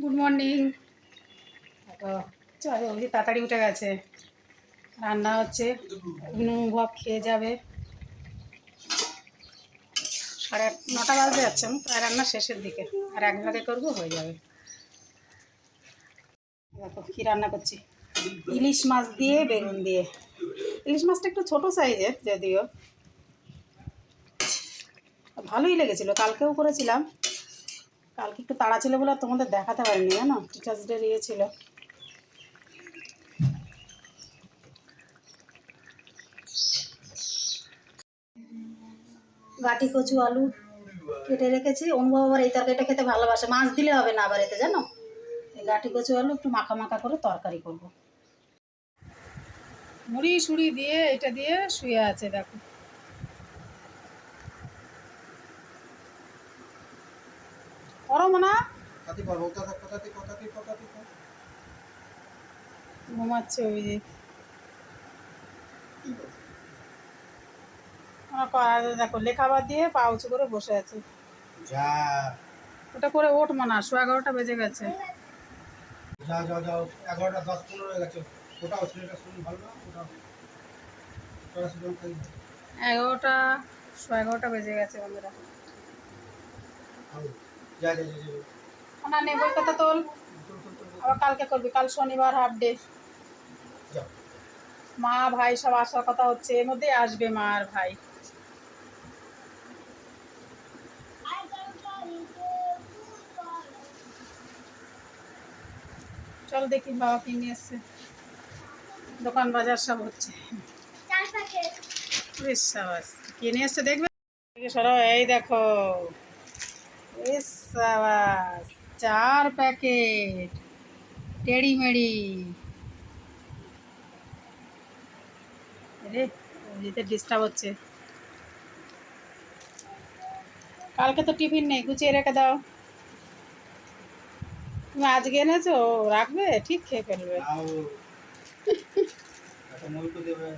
Good morning তো চল অবধি তাড়াতাড়ি উঠে গেছে। রান্না হচ্ছে অনুভব খেয়ে যাবে। সাড়ে নটা বাজতে যাচ্ছে, আমি প্রায় রান্না শেষের দিকে। আর এক ভাগে করব, হয়ে যাবে। দেখো কী রান্না করছি। ইলিশ মাছ দিয়ে, বেগুন দিয়ে। ইলিশ মাছটা একটু ছোটো সাইজের, যদিও। ভালোই লেগেছিলো, কালকেও করেছিলাম। কালকে একটু তাড়া ছিল বলে তোমাদের দেখাতে পারিনি, জানো? টিচার্স ডে ইয়ে ছিল। গাটি, কচু, আলু কেটে রেখেছি। অনুভব আবার এই তরকারিটা খেতে ভালোবাসে। মাছ দিলে হবে না আবার এতে, জানো? এই গাটি, কচু, আলু একটু মাখা মাখা করে তরকারি করব। মুড়ি, সুড়ি দিয়ে, এটা দিয়ে শুয়ে আছে, দেখো। করো না কথাতে বলব কথা কথাতে কথাতে কথাতে ঘুমাচ্ছে ওই যে। দেখো লেখা বাদ দিয়ে পা উঁচু করে বসে আছে। যা। ওটা করে ওঠ মানা শো এগারোটা বেজে গেছে। যা যাও যাও এগারোটা দশ পনেরো হয়ে গেছে। ছেলেটা শুনুন ভালো না? ওটাও। এগারোটা শো এগারোটা বেজে গেছে বন্ধুরা। না নে বই কথা তোল চল, চল, চল, চল। আবার কালকে করবি কাল শনিবার হাফ ডে মা ভাই সব আসার কথা হচ্ছে এর মধ্যেই আসবে মা আর ভাই। চল দেখি বাবা কি নিয়ে এসছে। দোকান বাজার সব হচ্ছে। বেশ সাবাস। কি এসছে দেখবে? সরাও এই দেখো। সাবাস চার প্যাকেট টেড়ি মেড়ি রে যেতে ডিস্টার্ব হচ্ছে। কালকে তো টিফিন নেই গুছিয়ে রেখে দাও। তুমি আজকে এনেছো? রাখবে? ঠিক খেয়ে ফেলবে। দেবে।